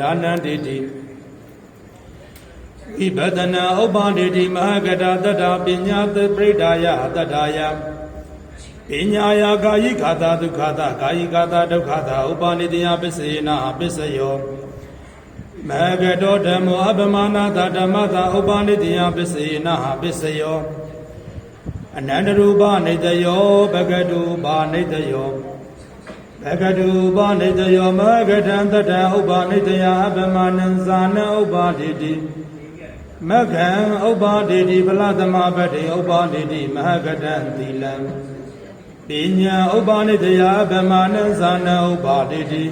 ဒါနံတိတိဝိပဒနာဥပ္ပန္တိတိမဟာကတာတတ္တာပညာသပရိဒါယတတ္တာယပညာယာကာယိခာတာဒုက္ခတာကာယိခာတာဒုက္ခတာဥပ္ပန္တိတယပစ္စေနာပစ္စယောမဂတောဓမ္မောအပမနာတဓမ္မတာဥပ္ပန္တိတယပစ္စေနာပစ္စယောအနန္တရူပနေတယောဘဂတုပါနေတယော ဘဂတုပါနေတယောမဂထံတတံဥပ္ပနိတယအပမနံဇာနဥပ္ပါတိတိမကံဥပ္ပါတိတိဗလသမပတ္တိဥပ္ပါတိတိမဟကတံသီလံပညာဥပ္ပါနိတယအပမနံဇာနဥပ္ပါတိတိ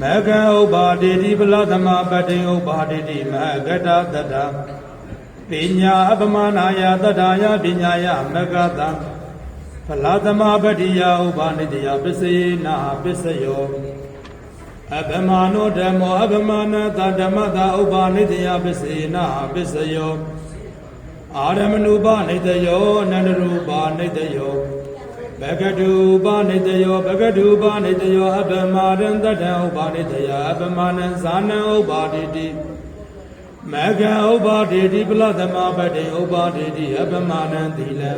မကံဥပ္ပါတိတိဗလသမပတ္တိဥပ္ပါတိတိမဟကတတတပညာအပမနာယတတ္ထာယပညာယမကတံဖ လာသမပတ္တိယဥပ္ပါနိတယပစ္စေနာပစ္စယောအပမနောဓမ္မောအပမနာတဓမ္မတာဥပ္ပါနိတယပစ္စေနာပစ္စယောအာရမဏုပနိတယောအနန္တရူပနိတယောဘဂတုပနိတယောဘဂတုပနိတယောအပမရံတတံဥပ္ပါနိတယအပမနံဇာနံဥပ္ပါတိတိမကံဥပ္ပါတိတိပလသမပတ္တိဥပ္ပါတိတိအပမနံသီလံ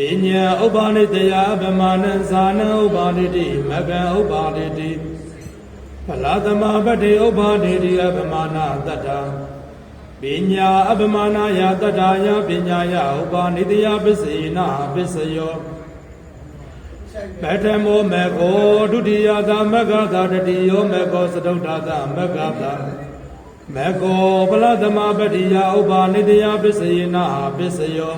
ပညာဥပ္ပါနိတယအပမနံဇာနံဥပ္ပါတိတိမကံဥပ္ပါတိတိဖလာသမပတ္တိဥပ္ပါတိတိအပမနာတတ္တံပညာအပမနာယတတ္တာယပညာယဥပ္ပါနိတယပစ္စေနာပစ္စယောပထမောမေကောဒုတိယသမဂ္ဂသာတတိယောမေကောသတုတ္တသမဂ္ဂသာမေကောပလသမပတ္တိယဥပ္ပါနိတယပစ္စေနာပစ္စယော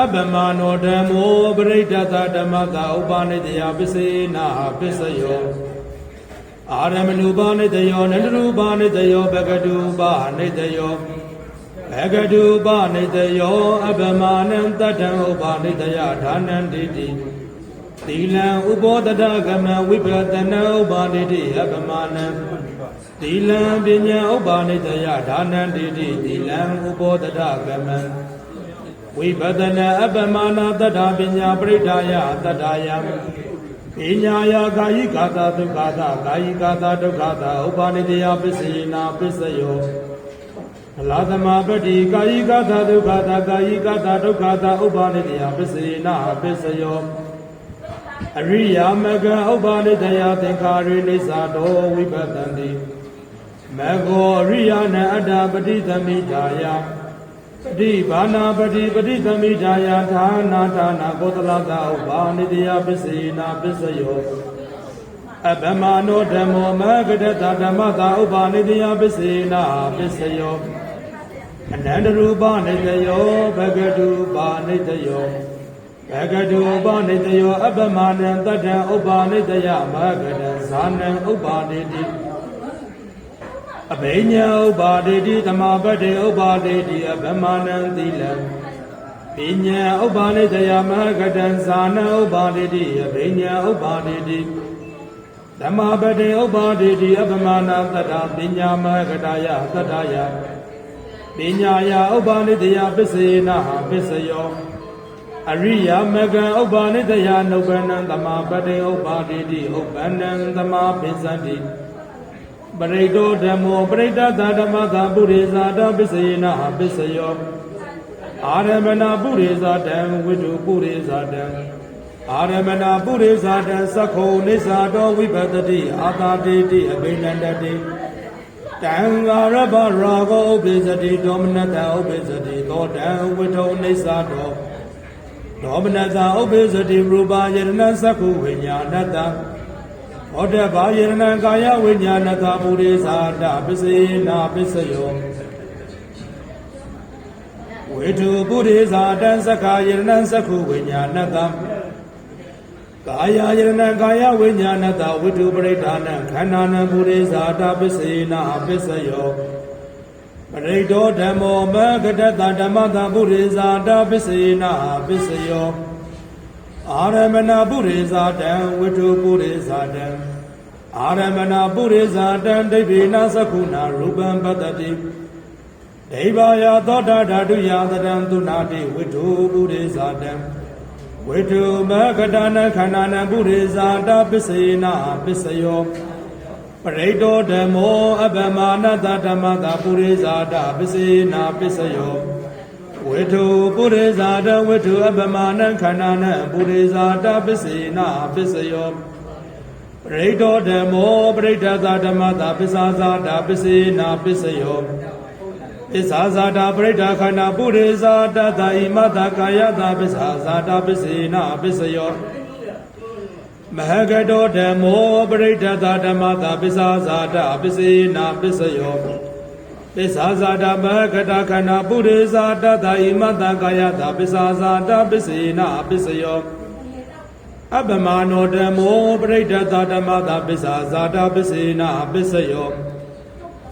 အပမနောဓမ္မောပရိဒတဓမ္မတာဥပ္ပါနိတယပစ္စေနာပစ္စယောအာရမဏုပါနိတယောနန္တရူပါနိတယောဘဂတုပါနိတယောဘဂတုပါနိတယောအပမနံတတံဥပါနိတယဌာနံတိတိသီလံဥပောတတကမံဝိပဒနာဥပါနိတိအပမနံသီလံပညာဥပါနိတယဌာနံတိတိသီလံဥပောတတကမံ ဝိပဒနာအပမနာတတပညာပရိဒါယတတယံပညာယာကာယိကာတာဒုက္ခတာကာယိကာတာဒုက္ခတာဥပါနိတယပစ္စေနာပစ္စယောအလားသမပတ္တိကာယိကာတာဒုက္ခတာကာယိကာတာဒုက္ခတာဥပါနိတယပစ္စေနာပစ္စယောအရိယာမကံဥပါနိတယသင်္ခါရိလိစ္ဆာတောဝိပတံတိမဂောအရိယာနအတ္တပတိသမိတာယ တိဘာနာပတိပတိသမိဓာယဌာနာဌာနာကောသလကဥပါနိတယပစ္စေနာပစ္စယောအဗမနောဓမ္မောမဂဒတဓမ္မတာဥပါနိတယပစ္စေနာပစ္စယောအနန္တရူပနိတယောဘဂတုပါနိတယောဘဂတုဥပနိတယောအပမနံတတ္ထဥပါနိတယမဂဒံဇာနံဥပါနိတိ အဘိညာဥပါဒေတိသမာပတ္တိဥပါဒေတိအဗမနံသီလံပညာဥပါနိတယမဟကတံဇာနဥပါဒေတိအဘိညာဥပါဒေတိဓမ္မပတ္တိဥပါဒေတိအဗမနာတတ္တပညာမဟကတယတတ္တယပညာယဥပါနိတယပစ္စေနပစ္စယောအရိယာမကံဥပါနိတယနုပ္ပန္နံသမာပတ္တိဥပါဒေတိဥပ္ပန္နံသမာပိစ္ဆန္တိ ပရိတောဓမ္မောပရိတသဓမ္မသာပုရိဇာတပစ္စယေနပစ္စယောအာရမဏပုရိဇာတံဝိတုပုရိဇာတံအာရမဏပုရိဇာတံသက္ခုနိစ္ဆာတောဝိပတတိအာတာတိတိအဘိနန္တတိတံဃာရဘရာဂောဥပိစတိဒေါမနတဥပိစတိသောတံဝိထုနိစ္ဆာတောဒေါမနတဥပိစတိရူပယရဏသက္ခုဝိညာဏတံ ဟောတဘာယရဏကာယဝိညာဏတာပုရိသတာပစ္စေနာပစ္စယောဝေထုပုရိသတံသက္ခာယရဏသက္ခုဝိညာဏတံကာယယရဏကာယဝိညာဏတာဝိထုပရိဋ္ဌာနံခန္ဓာနံပုရိသတာပစ္စေနာပစ္စယောပရိတောဓမ္မောမဂတတဓမ္မတာပုရိသတာပစ္စေနာပစ္စယော အာရမဏပုရိဇာတံဝိတုပုရိဇာတံအာရမဏပုရိဇာတံဒိဗ္ဗေနသကုဏရူပံပတ္တိဒိဗ္ဗာယသောတာဓာတုယသတံသူနာတိဝိတုပုရိဇာတံဝိတုမဂတနာခန္ဓာနံပုရိဇာတပစ္စေနာပစ္စယောပရိတောဓမ္မောအပမနတဓမ္မတာပုရိဇာတပစ္စေနာပစ္စယော ဝေထုပုရိဇာတဝေထုအပမနခန္ဓာနံပုရိဇာတပစ္စေနာပစ္စယောပရိတောဓမ္မောပရိဒသဓမ္မတာပစ္စာဇာတာပစ္စေနာပစ္စယောပစ္စာဇာတာပရိဒခန္ဓာပုရိဇာတသာဣမတကာယတာပစ္စာဇာတာပစ္စေနာပစ္စယောမဟကတောဓမ္မောပရိဒသဓမ္မတာပစ္စာဇာတပစ္စေနာပစ္စယော ပစ္စာဇာတမဟကတခန္ဓာပုရိဇာတတဣမတကာယတာပစ္စာဇာတပစ္စေနာပစ္စယောအပမနောဓမ္မောပရိဒသဓမ္မတာပစ္စာဇာတပစ္စေနာပစ္စယော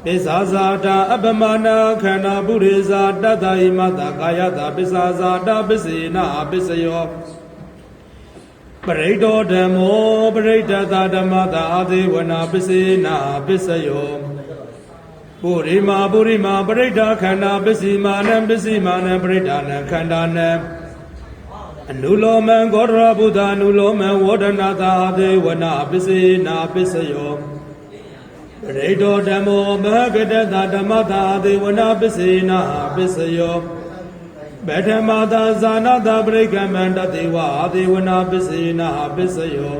ပစ္စာဇာတအပမနာခန္ဓာပုရိဇာတတဣမတကာယတာပစ္စာဇာတပစ္စေနာပစ္စယောပရိတောဓမ္မောပရိဒသဓမ္မတာအာသေဝနာပစ္စေနာပစ္စယော ပုရိမာပုရိမာပရိဒခန္ဓာပစ္စည်းမာနံပစ္စည်းမာနံပရိဒါနံခန္ဓာနံအနုလောမံဂောရဘုဒ္ဓအနုလောမံဝေဒနာတာအာသေဝနာပစ္စေနာပစ္စယောပရိတောဓမ္မောမဟကတတဓမ္မတာအာသေဝနာပစ္စေနာပစ္စယောဗထမသာဇာနာတာပရိကမန္တတေဝအာဒေဝနာပစ္စေနာပစ္စယော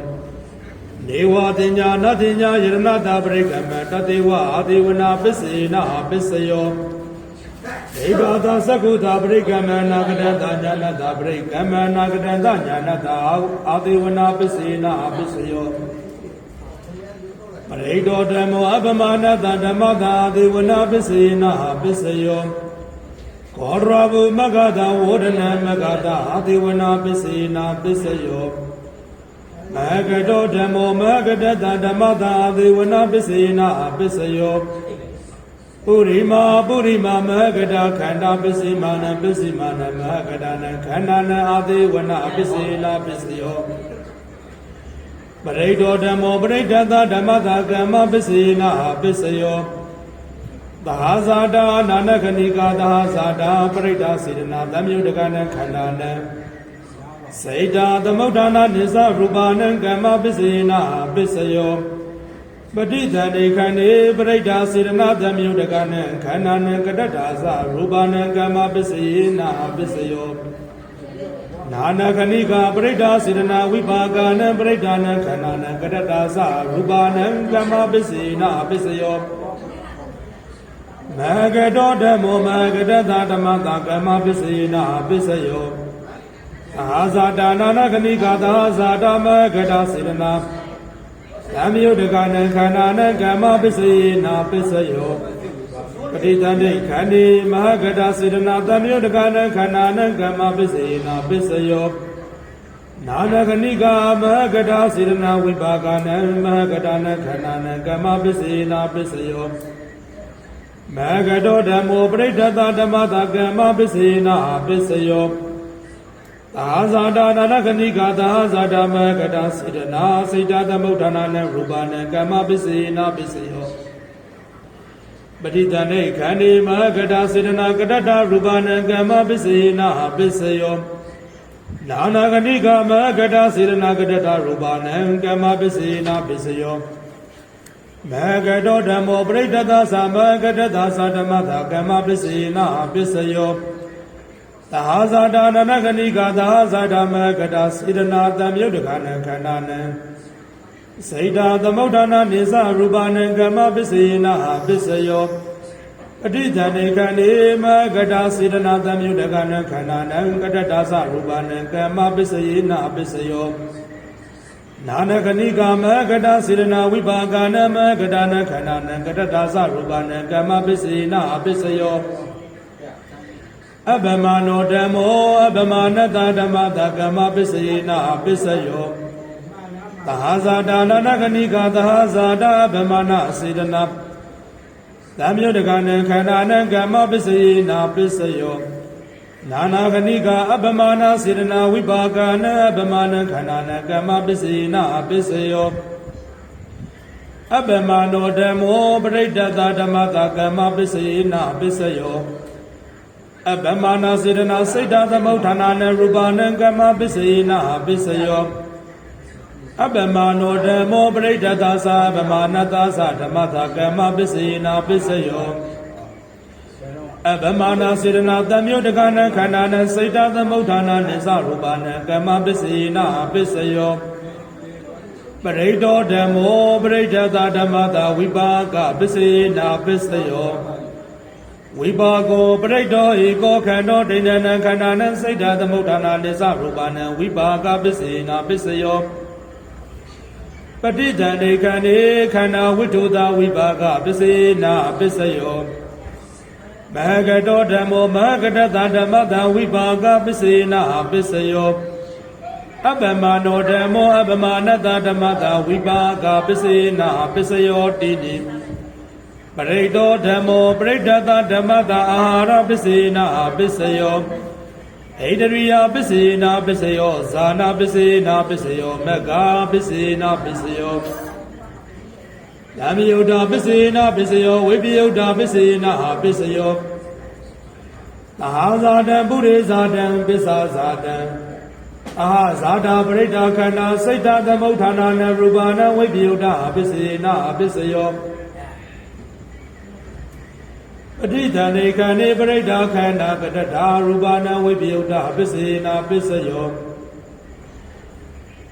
နေဝတင်ညာနတင်ညာယရဏတာပရိကမန္တတေဝအာဒေဝနာပစ္စေနာပစ္စယောဒေဝတာသကုတာပရိကမန္နာကတတညာနတာပရိကမန္နာကတတညာနတာအာဒေဝနာပစ္စေနာပစ္စယောပရိတောဓမ္မောအပမနတဓမ္မတာအာဒေဝနာပစ္စေနာပစ္စယောကောရဘုမဂ္ဂတာဝေဒနာမဂ္ဂတာအတိဝနာပစ္စေနာပစ္စယော မဂ္ဂတောဓမ္မောမဂ္ဂတတဓမ္မတာအတိဝနာပစ္စေနာပစ္စယောပုရိမာပုရိမာမဂ္ဂတာခန္ဓာပစ္စေမာနပစ္စေမာနမဂ္ဂတာနခန္ဓာနအတိဝနာပစ္စေနာပစ္စယောပရိတောဓမ္မောပရိဒတဓမ္မတာကမ္မပစ္စေနာပစ္စယောသဟာဇာတာနာနခဏိကာသဟာဇာတာပရိဒါစေတနာသမယုတကနခန္ဓာနံ စေတာသမုဋ္ဌာနာနိစ္စရူပနံကမ္မပစ္စေနာပစ္စယောပဋိသန္ဓေခန္ဓေပရိဒါစေတနာသမယုတကနခန္ဓာနံကတ္တဒါဇရူပနံကမ္မပစ္စေနာပစ္စယောနာနခဏိကာပရိဒါစေတနာဝိပါကနံပရိဒါနံခန္ဓာနံကတ္တဒါဇရူပနံကမ္မပစ္စေနာပစ္စယောမဂတောဓမ္မောမဂတသဓမ္မတာကမ္မပစ္စေနာပစ္စယော အာဇာတာနာနခဏိကသာဇာတမဂတစေတနာသမယုတကနံခန္ဓာနံကမ္မပစ္စေနာပစ္စယောပဋိသန္ဓိခန္ဒီမဂတစေတနာသမယုတကနံခန္ဓာနံကမ္မပစ္စေနာပစ္စယောနာနခဏိကမဂတစေတနာဝိပါကနံမဂတနံခန္ဓာနံကမ္မပစ္စေနာပစ္စယောမဂတောဓမ္မောပရိဒသဓမ္မတာကမ္မပစ္စေနာပစ္စယော သာဇာတာနာနခဏိကာသာဇာတမဂတစေတနာစိတ်တသမုဋ္ဌာနာနရူပနံကမ္မပစ္စေနာပစ္စယောပဋိသန္ဓေခန္ဒီမဂတစေတနာကတ္တရူပနံကမ္မပစ္စေနာပစ္စယောနာနာခဏိကာမဂတစေတနာကတ္တရူပနံကမ္မပစ္စေနာပစ္စယောမဂတောဓမ္မောပရိဒတသမဂတတသဓမ္မတာကမ္မပစ္စေနာပစ္စယော သဟာဇာတာနနခဏိကာသဟာဇာဓမ္မဂတစေတနာတံမြုတ်တခဏံခန္ဓာနံစေတာသမုဋ္ဌာနာနိစ္စရူပနံကမ္မပစ္စေနာပစ္စယောအဋ္ဌိဇဏေခန္ဒီမဂတစေတနာတံမြုတ်တခဏံခန္ဓာနံကတတသရူပနံကမ္မပစ္စေနာပစ္စယောနာနခဏိကာမဂတစေရနာဝိပါကနမဂတနခန္ဓာနံကတတာသရူပနံကမ္မပစ္စေနာပစ္စယော အဗမနောဓမ္မောအဗမနတဓမ္မတာကမ္မပစ္စေနာပစ္စယောသဟာဇာတာနာနခဏိကာသဟာဇာတာအဗမနာစေရနာသံယုတ်တကနံခန္ဓာနံကမ္မပစ္စေနာပစ္စယောနာနာခဏိကအပမနာစေတနာဝိပါကနာအပမနာခန္ဓာနာကမ္မပစ္စေနာပစ္စယောအပမနောဓမ္မောပရိဒတဓမ္မတာကမ္မပစ္စေနာပစ္စယော အပမနာစေတနာစိတ်တသမုဋ္ဌာနာနရူပနံကမ္မပစ္စေနာပစ္စယောအပမနောဓမ္မောပရိဒတ္တသာပမာဏတ္တသာဓမ္မသာကမ္မပစ္စေနာပစ္စယောအပမနာစေရနာတမြုတကနာခန္ဓာနစိတ်တသမုဋ္ဌာနာနိသရူပနာကမ္မပစ္စေနာပစ္စယောပရိဒောဓမ္မောပရိဒတ္တဓမ္မသာဝိပါကပစ္စေနာပစ္စယော ဝိပါကောပရိဒောဧကောခန္ဓောဒိဋ္ဌနံခန္ဓာနံစိတ်တသမုဋ္ဌာနာနိသရူပနာဝိပါကပစ္စေနာပစ္စယောပဋိဒန္ဒေခန္ဒီခန္ဓာဝိထုသာဝိပါကပစ္စေနာပစ္စယောမဟကတောဓမ္မောမဟကတတဓမ္မတဝိပါကပစ္စေနာပစ္စယောအပမနောဓမ္မောအပမနတဓမ္မတဝိပါကပစ္စေနာပစ္စယောတိတိ ပရိတောဓမ္မောပရိဒတဓမ္မတအာဟာရပစ္စေနာပစ္စယောဣဒရိယပစ္စေနာပစ္စယောဇာနာပစ္စေနာပစ္စယောမက္ကာပစ္စေနာပစ္စယောဓမ္မယုတ်တာပစ္စေနာပစ္စယောဝိပယုတ်တာပစ္စေနာပစ္စယောသဟာဇာတံပုရိဇာတံပစ္စာဇာတံအာဇာတာပရိဒာခန္ဓာစိတ်တသမုဋ္ဌာနာနရူပနာဝိပယုတ်တာပစ္စေနာပစ္စယော ပဋိသန္ဓေခန္ဓေပရိဒါခန္ဓာကတ္တာရူပနာဝိပယုတ်တာပစ္စေနာပစ္စယော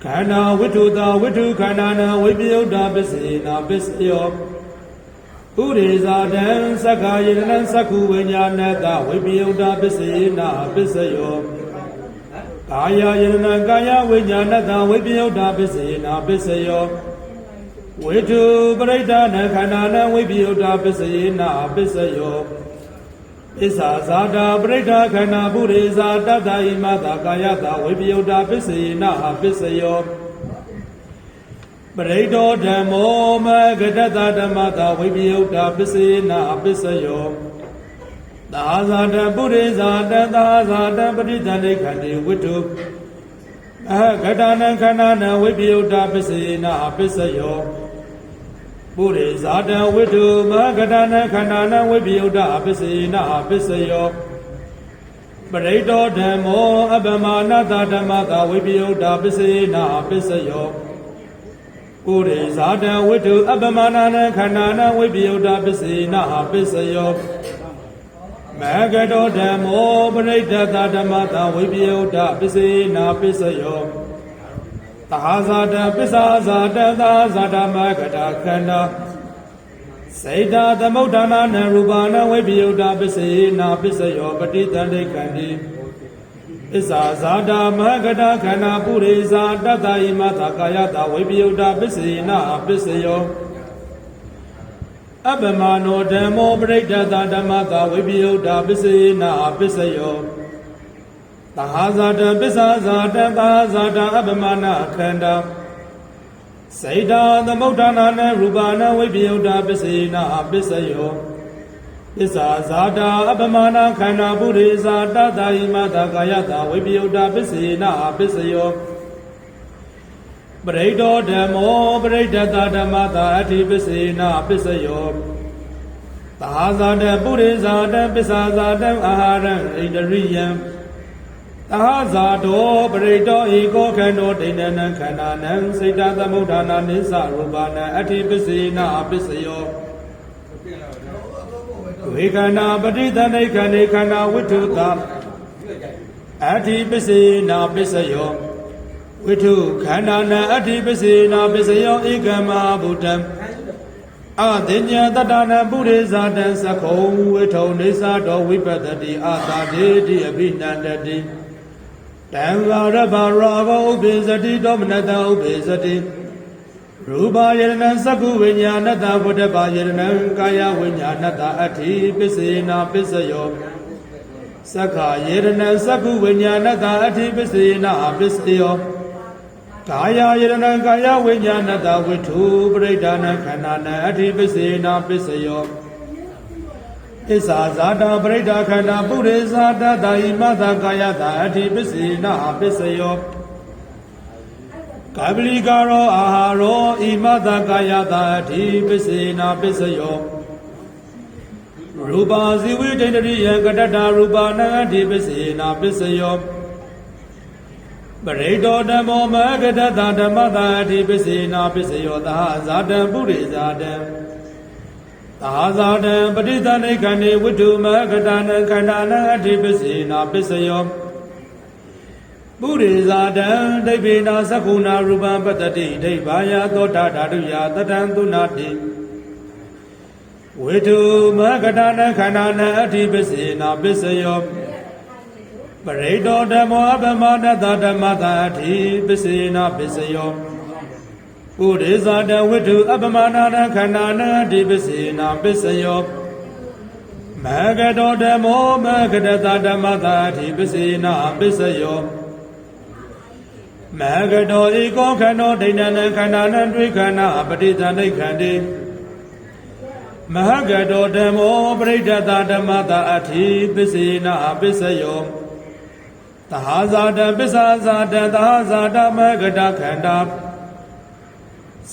ခန္ဓာဝိထုတာဝိထုခန္ဓာနာဝိပယုတ်တာပစ္စေနာပစ္စယောဥရိဇာတံသက္ခာယေနံသက္ခုဝိညာဏတဝိပယုတ်တာပစ္စေနာပစ္စယောကာယယေနံကာယဝိညာဏတဝိပယုတ်တာပစ္စေနာပစ္စယော ဝိတုပရိဒနာခန္ဓာနံဝိပယုတ်တာပစ္စယေနာပစ္စယောပစ္စာဇာတာပရိဒခန္ဓာပုရိဇာတတ္တဣမတာကာယတာဝိပယုတ်တာပစ္စယေနာပစ္စယောပရိဒောဓမ္မောမဂတတဓမ္မတာဝိပယုတ်တာပစ္စယေနာပစ္စယောသာဇာတပုရိဇာတသာဇာတပရိဒဏိခန္တိဝိတုအဟကတနံခန္ဓာနံဝိပယုတ်တာပစ္စေနာပစ္စယော ပုရိဇာတံဝိတုမဟကတနံခန္ဓာနံဝိပယုတ်တာပစ္စေနာပစ္စယောပရိတောဓမ္မောအပမနာတဓမ္မကဝိပယုတ်တာပစ္စေနာပစ္စယောပုရိဇာတံဝိတုအပမနာနံခန္ဓာနံဝိပယုတ်တာပစ္စေနာပစ္စယောမဂတောဓမ္မောပရိဒတဓမ္မတာဝိပယုတ်တပစ္စေနာပစ္စယော သဟာဇာတပစ္စာဇာတသာဇာတမဂတခန္ဓာစေတသမုဋ္ဌာနာနရူပနာဝိပယုတ်တပစ္စေနာပစ္စယောပฏิတန္တိခန္တိပစ္စာဇာတမဂတခန္ဓာပုရိဇာတတ္တဣမသာကာယတာဝိပယုတ်တပစ္စေနာပစ္စယောအပမနောဓမ္မောပရိဒတဓမ္မတာဝိပယုတ်တာပစ္စေနာပစ္စယော သဟာဇာတပစ္စာဇာတသာဇာတအပမနာခန္ဓာစေတာသမုဋ္ဌာနာနရူပနာဝိပယုတ်တာပစ္စေနာပစ္စယောပစ္စာဇာတာအပမနာခန္ဓာပုရိဇာတတယိမတာကာယတာဝိပယုတ်တာပစ္စေနာပစ္စယောပရိဒောဓမ္မောပရိဒတဓမ္မတာအဋ္ဌိပစ္စေနာပစ္စယောသာဇာတပုရိဇာတပစ္စာဇာတအာဟာရံဣတရိယံ သာဇာတောပရိတောဧကောခန္တောဒိဏနံခန္ဓာနံစိတ်တသမုဋ္ဌာနာနိစ္စရူပနံအဋ္ဌိပစ္စေနာပစ္စယောဝေခန္ဓာပဋိသန္ဓိခန္ဓေခန္ဓာဝိထုတာအဋ္ဌိပစ္စေနာပစ္စယောဝိထုခန္ဓာနာအဋ္ဌိပစေနာပစ္စယောဧကမဗုဒ္ဓံအသိဉ္ဇတတနာပုရိဇာတံသခုံဝိထုံနေသာတော်ဝိပတ္တိအာသာဒေတိအဘိနန္တတိ တံဝရဘရာဂောဥပိစတိတောမနတဥပိစတိရူပယရဏသက္ကုဝိညာဏတဘုဒ္ဓဘာယရဏကာယဝိညာဏတအဋ္ဌိပစ္စေနာပစ္စယောသက္ခာယေရဏသက္ကုဝိညာဏတအဋ္ဌိပစ္စေနာပစ္စယောကာယယေရဏကာယဝိညာဏတဝိထုပရိဒါနခန္ဓာနအဋ္ဌိပစ္စေနာပစ္စယော ဣစ္ဆာဇာတာပရိဒါခန္ဓာပုရိဇာတတာဣမသကာယတာအဋ္ဌိပစ္စေနာပစ္စယောကာပလီကာရောအာဟာရောဣမသကာယတာအဋ္ဌိပစ္စေနာပစ္စယောရူပါဇိဝိတ္တရိယံကတ္တတာရူပါနံအဓိပစ္စေနာပစ္စယောပရိတောဓမ္မောမဂဒတဓမ္မတာအထိပစ္စေနာပစ္စယောသဟဇာတံပုရိဇာတံ သာဇာတံပဋိသန္ဓိကံေဝိတုမဂဒနံခန္ဓာနံအထိပစ္စေနာပစ္စယောပုရိဇာတံဒိဗ္ဗေနာသက္ခုနာရူပံပတ္တိဒိဗ္ဗာယသောတာဓာတုယတတံသုနာတိဝိတုမဂဒနံခန္ဓာနံအထိပစ္စေနာပစ္စယောပရိတောဓမ္မောအပမဒတဓမ္မတာအထိပစ္စေနာပစ္စယော ပုရိဇာတဝိတုအပမနာနခန္ဓာနာအထိပစ္စေနာပစ္စယောမဂတောဓမ္မောမဂတတဓမ္မတာအထိပစ္စေနာပစ္စယောမဂတောဧကောခန္ဓောဒိဏနခန္ဓာနံတွေခန္ဓာပဋိသန္ဓိခန္တိမဟဂတောဓမ္မောပရိဒတဓမ္မတာအထိပစ္စေနာပစ္စယောသဟာဇာတပစ္ဆာဇာတသဟာဇာတမဂတခန္ဓာ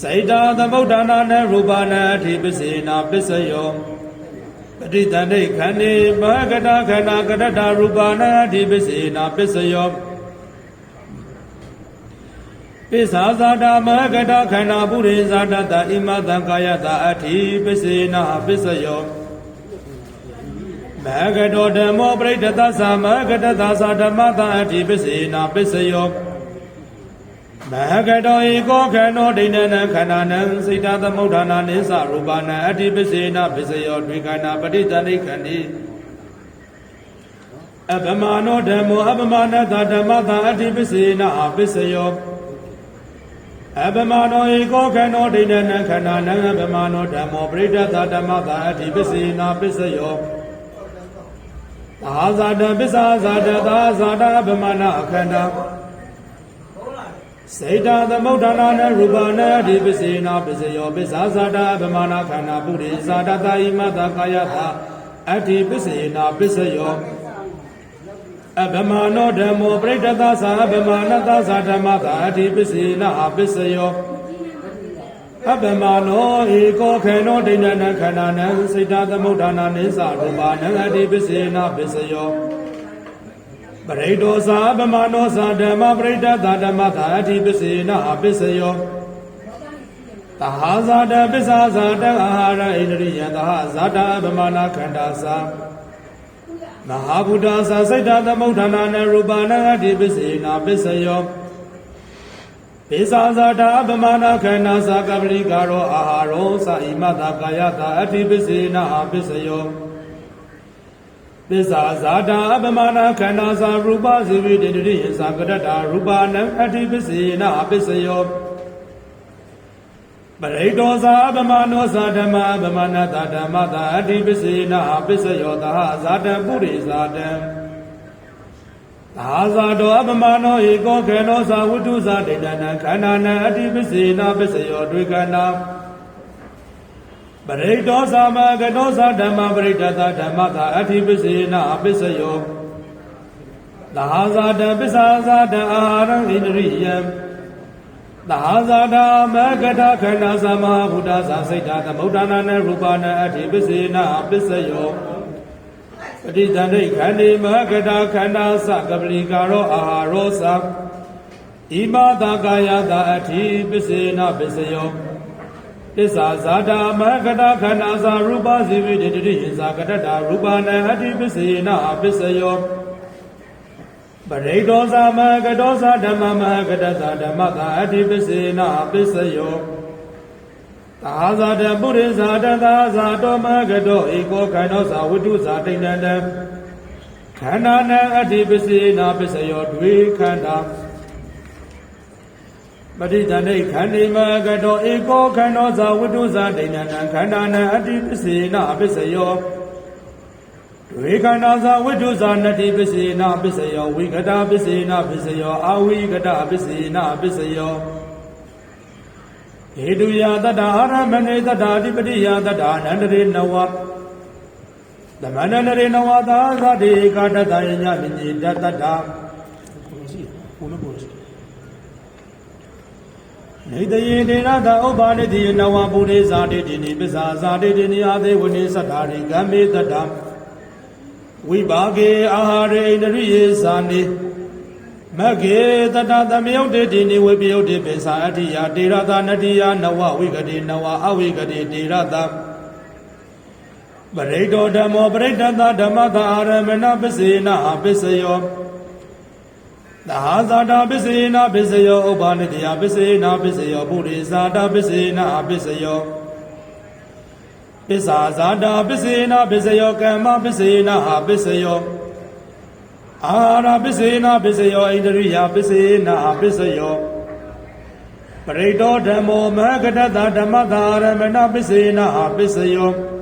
စေတာသမုဋ္ဌာနာနရူပနာအထိပစ္စေနာပစ္စယောပဋိသန္ဓိခန္ဒီမဂတခန္ဓာကရတရူပနာအထိပစ္စေနာပစ္စယောပိစ္ဆာဇာတမဂတခန္ဓာပုရိဇာတတဣမတံကာယတအထိပစ္စေနာပစ္စယောမဂတောဓမ္မောပရိဒတသမဂတတသဓမ္မတအထိပစ္စေနာပစ္စယော မဂတောဧကောခန္ဓောဒိဏနံခန္ဓာနံစိတ္တသမုဋ္ဌာနာနိသရူပနံအထိပစ္စေနာပစ္စယောဒွေခန္ဓာပဋိသန္ဓိခန္တိအပမနောဓမ္မောအပမနတဓမ္မတအထိပစ္စေနာပစ္စယောအပမနောဧကောခန္ဓောဒိဏနံခန္ဓာနံအပမနောဓမ္မောပရိဒတဓမ္မတအထိပစ္စေနာပစ္စယောသာဇာတပစ္စာဇာတသာဇာတဗမနာအခန္ဓာ စေတသမုဋ္ဌာနာနရူပနာအဓိပစ္စေနာပစ္စယောပစ္စာဇာတဗမနာခန္ဓာပုရိဇာတသာဣမတကာယတာအဓိပစ္စေနာပစ္စယောအဗမနောဓမ္မောပရိဒတသာအဗမနတသာဓမ္မသာအဓိပစ္စေနာပစ္စယောအပ္ပမနောဧကောခေနောဒိဏနခန္ဓာနံစိတ်တသမုဋ္ဌာနာနိသရူပနံအတိပစ္စေနပစ္စယော ပရိတောသာပမနောသာဓမ္မပရိဒတဓမ္မသာအတိပစ္စေနပစ္စယောတဟာဇာတပစ္စာဇာတအာဟာရဣန္ဒရိယတဟာဇာတပမနာခန္ဓာသာမဟာဗုဒ္ဓသာစိတ်တသမုဋ္ဌာနာနရူပနံအတိပစ္စေနပစ္စယောပိစာဇာတာပမာဏခန္ဓာသာကပလိကာရောအာဟာရောသာဣမတာကာယတာအထိပစ္စေနာပစ္စယော ပိစာဇာတာပမာဏခန္ဓာသာရူပဇိဝိတေတရိယသာကရတ္တာရူပနံအထိပစ္စေနာပစ္စယောပရိတောသာပမာနောသာဓမ္မပမာဏတာဓမ္မတာအထိပစ္စေနာပစ္စယောသာဇာတံပုရိဇာတံသာဇာတောအပမနောဧကောခေနောသာဝတ္ထုသာဒိဋ္ဌနံခန္ဓာနံအတိပစ္စေနာပစ္စယောဒွေခန္ဓာ ပရိတောသမဂတောသဓမ္မပရိဒတဓမ္မသာအတိပစ္စေနာပစ္စယောသာဇာတပစ္စာဇာတအာဟာရံဣန္ဒရိယံသာဇာတမဂတခန္ဓာသမဟာဘုဒ္ဓသာစိတ်ဓာသမုဋ္ဌာနာနရူပနာအတိပစ္စေနာပစ္စယောပဋိသန္ဓိခန္ဒီမဂတခန္ဓာသကပလီကာရောအာဟာရောသဣမတာကာယတာအထိပစ္စေနပစ္စယော ပစ္စာဇာတာမဂတခန္ဓာသာရူပဇိဝိတေတရိယဇာကတတရူပနာအထိပစ္စေနပစ္စယောပရိဒောသမဂတောသဓမ္မမဂတသဓမ္မတာအထိပစ္စေနပစ္စယောသာဇာတပုရိဇာတသာဇာတောမဂတောဧကောခန္ဓောသာဝတ္ထုသာတိဏ္ဍံခန္ဓာနံအတ္တိပစ္စေနာပစ္စယောဒွေခန္ဓာ ပဋိသန္ဓိခန္ဒီမဂတောဧကောခန္ဓောသာဝတ္ထုသာတိဏ္ဍံခန္ဓာနံအတ္တိပစ္စေနာပစ္စယောဒွေခန္ဓာသာဝတ္ထုသာနတ္တိပစ္စေနာပစ္စယောဝိကတာပစ္စေနာပစ္စယောအာဝိကတာပစ္စေနာပစ္စယောဟေတုယတတ္တာအာရမဏေတတ္တာအဓိပတိယတတ္တာအနန္တရေနဝသမန္တနရေနဝသာသတိကာတတယညမိညိတတ္တတာ နေတယေဒေနသဥပ္ပါနိတိနဝပုရိဇာတိတိနိပစ္စာဇာတိတိနိအာသေဝနိသတ္တာရိကမ္မေတတ္တာဝိပါကေအာဟာရေဣန္ဒရိယေဇာနိမကေတတသမယုတ်တေတိနိဝေပယုတ်တေပိစာအတ္တိယတေရတာနတိယနဝဝိကတိနဝအဝိကတိတေရတာပရိတောဓမ္မောပရိတတဓမ္မတာအာရမဏပစ္စေနပစ္စယော သာဇာတာပစ္စေနပစ္စယောဥပ္ပါနိတယပစ္စေနပစ္စယောပုရိဇာတာပစ္စေနပစ္စယောပစ္စာဇာတာပစ္စေနပစ္စယောကမ္မပစ္စေနပစ္စယောအာရပစ္စေနပစ္စယောဣန္ဒရိယပစ္စေနပစ္စယောပရိတောဓမ္မောမဟကတတဓမ္မတာရမဏပစ္စေနပစ္စယော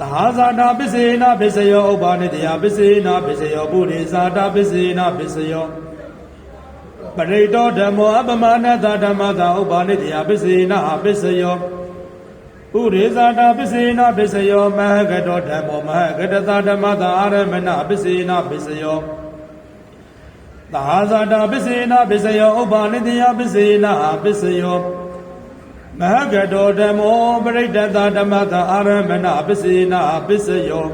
သဟာဇာတာပစ္စေနပစ္စယောဥပ္ပါနိတယပစ္စေနပစ္စယောပုရိဇာတာပစ္စေနပစ္စယောပရိတောဓမ္မောအပမနတဓမ္မတာဥပ္ပါနိတယပစ္စေနပစ္စယောပုရိဇာတာပစ္စေနပစ္စယောမဟကတောဓမ္မောမဟကတတဓမ္မတာအာရမဏပစ္စေနပစ္စယောသဟာဇာတာပစ္စေနပစ္စယောဥပ္ပါနိတယပစ္စေနပစ္စယော မဟကတောဓမ္မောပရိဒတဓမ္မတာအာရမဏပစ္စေနပစ္စယော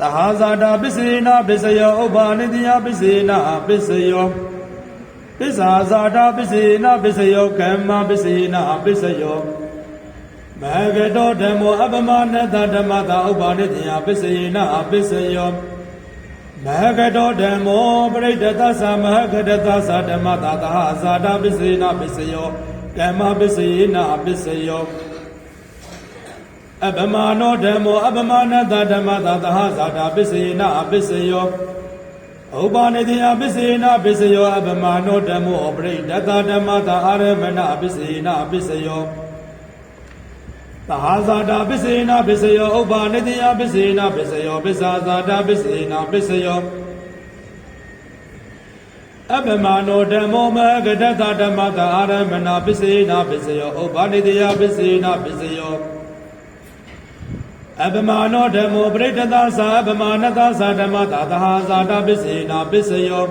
သဟာဇာတာပစ္စေနပစ္စယောဥပ္ပါနိတယပစ္စေနပစ္စယောပစ္စာဇာတာပစ္စေနပစ္စယောကမ္မပစ္စေနပစ္စယောမဟကတောဓမ္မောအပမနတဓမ္မတာဥပ္ပါနိတယပစ္စေနပစ္စယောမဟကတောဓမ္မောပရိဒတသမဟကတသသဓမ္မတာသဟဇာတာပစ္စေနပစ္စယော ကမ္မပစ္စေနပစ္စယောအပမနောဓမ္မောအပမနတဓမ္မတာသဟဇာတာပစ္စေနပစ္စယောဥပ္ပါနေတိယပစ္စေနပစ္စယောအပမနောဓမ္မောပရိဒတဓမ္မတာအာရမဏပစ္စေနပစ္စယောသဟာဇာတာပစ္စေနပစ္စယောဥပ္ပါနေတိယပစ္စေနပစ္စယောပစ္စာဇာတာပစ္စေနပစ္စယော အပမနောဓမ္မောမဂဒတဓမ္မတာအာရမဏပစ္စေနပစ္စယောဥပ္ပါနေတိယပစ္စေနပစ္စယောအပမနောဓမ္မောပရိတ္တသသာအပမနတသာဓမ္မတာသဟာဇာတာပစ္စေနပစ္စယော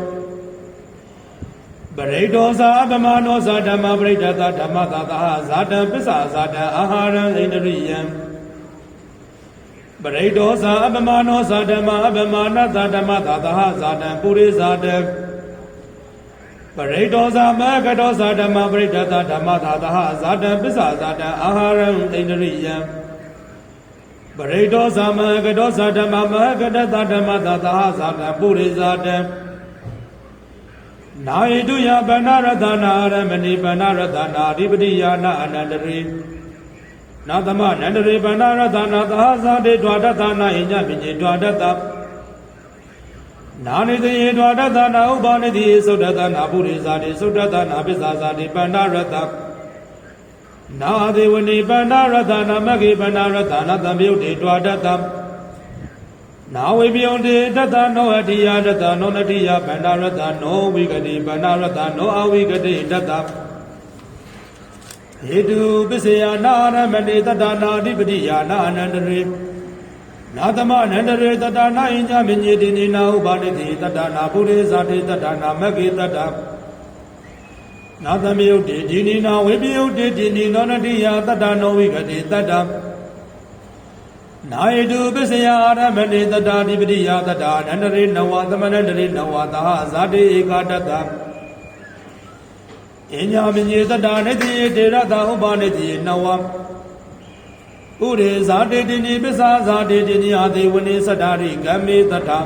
ပရိတောဇာအပမနောဇာဓမ္မပရိတ္တသဓမ္မတာသဟာဇာတံပစ္စာဇာတံအာဟာရံဣန္ဒရိယံပရိတောဇာအပမနောဇာဓမ္မအပမနတဓမ္မတာသဟာဇာတံပုရိဇာတံ ပရိတောဇာမကတောဇာဓမ္မပရိတ္တသဓမ္မတာသဟာဇာတံပစ္စာဇာတံအာဟာရံဣန္ဒရိယံပရိတောသမကတောသဓမ္မမကတသဓမ္မသသဟသတပုရိဇာတံနာယတုယဗန္နရတနာရမဏိဗန္နရတနာအဓိပတိယာနာအနန္တရိနာသမနန္တရိဗန္နရတနာသဟဇာတေဒွါဒတနာဣညမိညေဒွါဒတနာ နိတေဒွါဒတနာဥပ္ပါနိတိသုဒ္ဓတနာပုရိဇာတိသုဒ္ဓတနာပစ္စာဇာတိဗန္နရတနာဒေဝနိပန္နရတနာမဂေပန္နရတနာသံယုတ်တေတွာတတနာဝေပြုံတေတတနောအတိယတတနောနတိယပန္နရတနောဝိကတိပန္နရတနောအဝိကတိတတဟေတုပစ္စယနာရမဏေတတနာအဓိပတိယာနာအနန္တရေ နာသမအနန္တရေတတနာဣညမညေတိနေနာဥပါတိတိတတနာပုရိသတေတတနာမဂေတတနာသမယုတ်တိဒီနိနာဝေပယုတ်တိဒီနိနောနတိယတတ္တနောဝိကတိတတ္တနာယတုပစ္စယအာရမဏိတတ္တာဓိပတိယတတ္တာအနန္တရေနဝသမဏန္တရေနဝသဟဇာတိဧကတတ္တအညမညေတတ္တာနိတိတေရတဥပနိတိနဝ ဥရေဇာတိတိနိပစ္စာဇာတိတိနိအာတိဝနိသတ္တာရိကမေတတ္တာ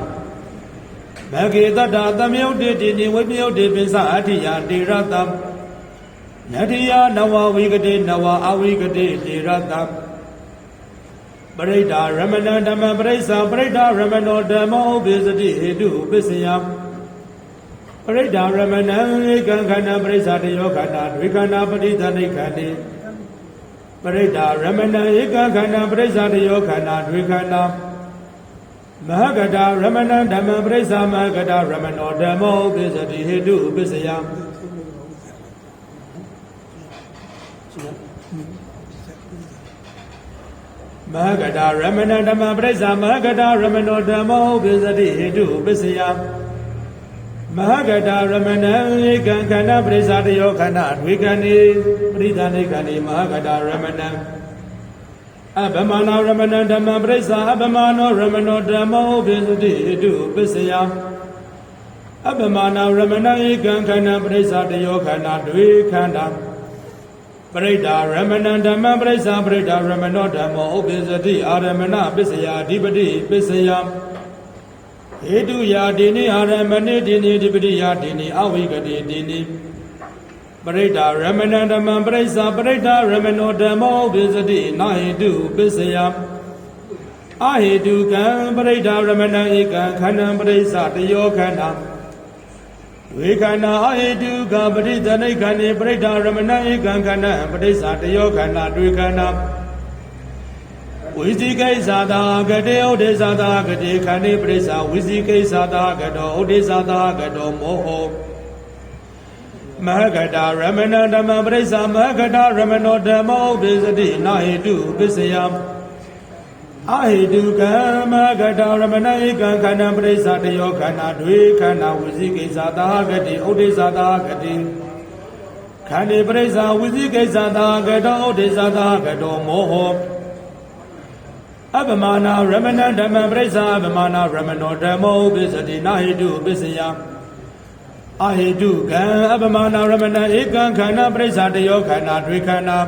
မဂေတတ္တသမယုတ်တိတိနိဝိပယုတ်တိပိစ္ဆအဋ္ဌိယတေရတံနတ္တိယနဝဝိကတိနဝအဝိကတိတေရတံပရိဒါရမဏဓမ္မပရိစ္ဆာပရိဒါရမဏောဓမ္မောဥပိစတိဟေတုပစ္စယပရိဒါရမဏံဧကံခန္ဓာပရိစ္ဆာတယောခန္ဓာဒွေခန္ဓာပရိသနိခန္တိ ပရိဒါရမဏံဧကံခန္ဓာပရိစ္ဆာတယောခန္ဓာဒွေခန္ဓာမဟကတာရမဏံဓမ္မပရိစ္ဆာမဟကတာရမဏောဓမ္မောဥပိစတိဟေတုပစ္စယမဟကတာရမဏံဓမ္မပရိစ္ဆာမဟကတာရမဏောဓမ္မောဥပိစတိဟေတုပစ္စယ မဟကတာရမဏံဧကံခန္ဓာပရိစ္ဆာတယောခန္ဓာဒွေခန္ဒီပရိသနိခန္ဒီမဟကတာရမဏံအဗမနာရမဏဓမ္မပရိစ္ဆာအဗမနောရမဏောဓမ္မောဥပိသတိတုပစ္စယမအပမနာရမဏဧကံခန္ဓာပရိစ္ဆာတယောခန္ဓာတွေခန္ဓာပရိဒါရမဏံဓမ္မပရိစ္ဆာပရိဒါရမဏောဓမ္မောဥပ္ပစ္စတိအာရမဏပစ္စယအဓိပတိပစ္စယ ဟေတုယာတိနိအာရမဏိတိနိအဓိပတိယာတိနိအဝိကတိတိနိပရိဒါရမဏံဓမ္မပရိစ္ဆာပရိဒါရမဏောဓမ္မောဥပ္ပစ္စတိနာဟေတုပစ္စယအဟေတုကံပရိဒါရမဏံဧကံခန္ဓာပရိစ္ဆာတယောခန္ဓာဝေခန္ဓာအဟေတုကပရိသနိခန္ဓေပရိဒါရမဏံဧကံခန္ဓာပရိစ္ဆာတယောခန္ဓာတွေ့ခန္ဓာ ဝိဇိကိစ္ဆာသာဂတေဥဒေသသာဂတေခန္ဓေပရိစ္ဆာဝိဇိကိစ္ဆာသာဂတောဥဒေသသာဂတောမောဟောမဟဂတာရမဏဓမ္မပရိစ္ဆာမဟဂတာရမဏောဓမ္မောဥပ္ပစ္စတိနာဟေတုပစ္စယံအဟိတုကံမဂတာရမဏဧကံခန္ဓာပရိစ္ဆာတယောခန္ဓာတွေခန္ဓာဝိဇိကိစ္ဆာသာဂတိဥဒေသသာဂတိခန္ဒီပရိစ္ဆာဝိဇိကိစ္ဆာသာဂတောဥဒေသသာဂတောမောဟော အပမနာရမဏဓမ္မပရိစ္ဆာအပမနာရမဏောဓမ္မောဥပ္ပစ္စတိနာဟိတုပစ္စယံအဟိတုကံအပမနာရမဏဧကံခန္ဓာပရိစ္ဆာတယောခန္ဓာတွေခန္ဓာ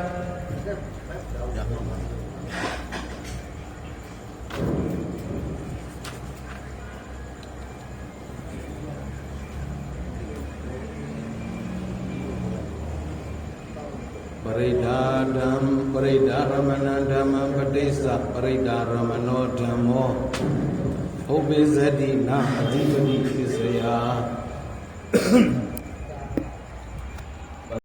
ပရိဒါဓမ္မ ပရိဒါရမဏဓမ္မပဋိစ္စပရိဒါရမဏောဓမ္မောဥပ္ပဇ္ဇတိနာအဓိပတိပစ္စယ